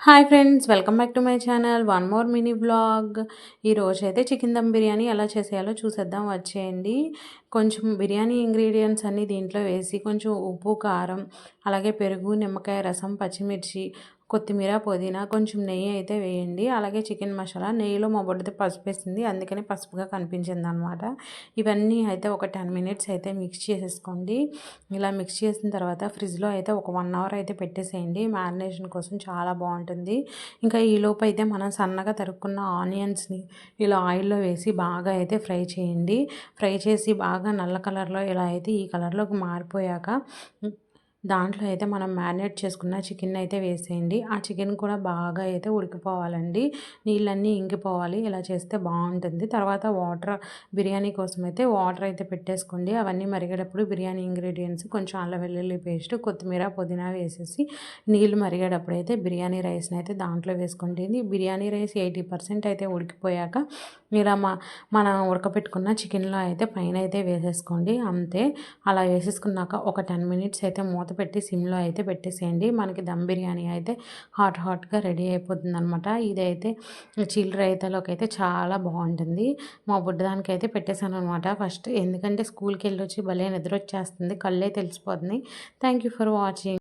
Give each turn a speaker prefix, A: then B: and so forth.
A: Hi friends welcome back to my channel. One more mini blog ఈరోజు అయితే chicken dum biryani ఎలా చేసేయాలో చూసేద్దాం. వచ్చేయండి. కొంచెం బిర్యానీ ఇంగ్రీడియంట్స్ అన్నీ దీంట్లో వేసి కొంచెం ఉప్పు కారం అలాగే పెరుగు నిమ్మకాయ రసం పచ్చిమిర్చి కొత్తిమీర పుదీనా కొంచెం నెయ్యి అయితే వేయండి. అలాగే చికెన్ మసాలా. నెయ్యిలో మా బొడ్డది పసుపు వేసింది. అందుకని పసుపుగా కనిపించింది అనమాట ఇవన్నీ అయితే ఒక టెన్ మినిట్స్ అయితే మిక్స్ చేసేసుకోండి. ఇలా మిక్స్ చేసిన తర్వాత ఫ్రిడ్జ్లో అయితే ఒక వన్ అవర్ అయితే పెట్టేసేయండి. మ్యారినేషన్ కోసం చాలా బాగుంటుంది. ఇంకా ఈలోపు అయితే మనం సన్నగా తరుక్కున్న ఆనియన్స్ని ఇలా ఆయిల్లో వేసి బాగా అయితే ఫ్రై చేయండి. ఫ్రై చేసి బాగా నల్ల కలర్లో ఇలా అయితే ఈ కలర్లోకి మారిపోయాక దాంట్లో అయితే మనం మ్యారినేట్ చేసుకున్న చికెన్ అయితే వేసేయండి. ఆ చికెన్ కూడా బాగా అయితే ఉడికిపోవాలండి. నీళ్ళన్నీ ఇంకిపోవాలి. ఇలా చేస్తే బాగుంటుంది. తర్వాత వాటర్ బిర్యానీ కోసం అయితే వాటర్ అయితే పెట్టేసుకోండి. అవన్నీ మరిగేటప్పుడు బిర్యానీ ఇంగ్రీడియంట్స్ కొంచెం అల్లం వెల్లుల్లి పేస్ట్ కొత్తిమీర పుదీనా వేసేసి నీళ్ళు మరిగేటప్పుడు అయితే బిర్యానీ రైస్ని అయితే దాంట్లో వేసుకోండి. బిర్యానీ రైస్ ఎయిటీ పర్సెంట్ అయితే ఉడికిపోయాక మీరు మనం ఉడకపెట్టుకున్న చికెన్లో అయితే పైన అయితే వేసేసుకోండి అంతే. అలా వేసేసుకున్నాక ఒక టెన్ మినిట్స్ అయితే మూత పెట్టి సిమ్లో అయితే పెట్టేసేయండి. మనకి దమ్ బిర్యానీ అయితే హాట్ హాట్గా రెడీ అయిపోతుంది అనమాట ఇదైతే చిల్ రైతాలోకి అయితే చాలా బాగుంటుంది. మా బుడ్డదానికి అయితే పెట్టేశాను అనమాట ఫస్ట్. ఎందుకంటే స్కూల్కి వెళ్ళొచ్చి భలే నిద్ర వచ్చేస్తుంది కళ్ళే తెలిసిపోతుంది. Thank you for watching.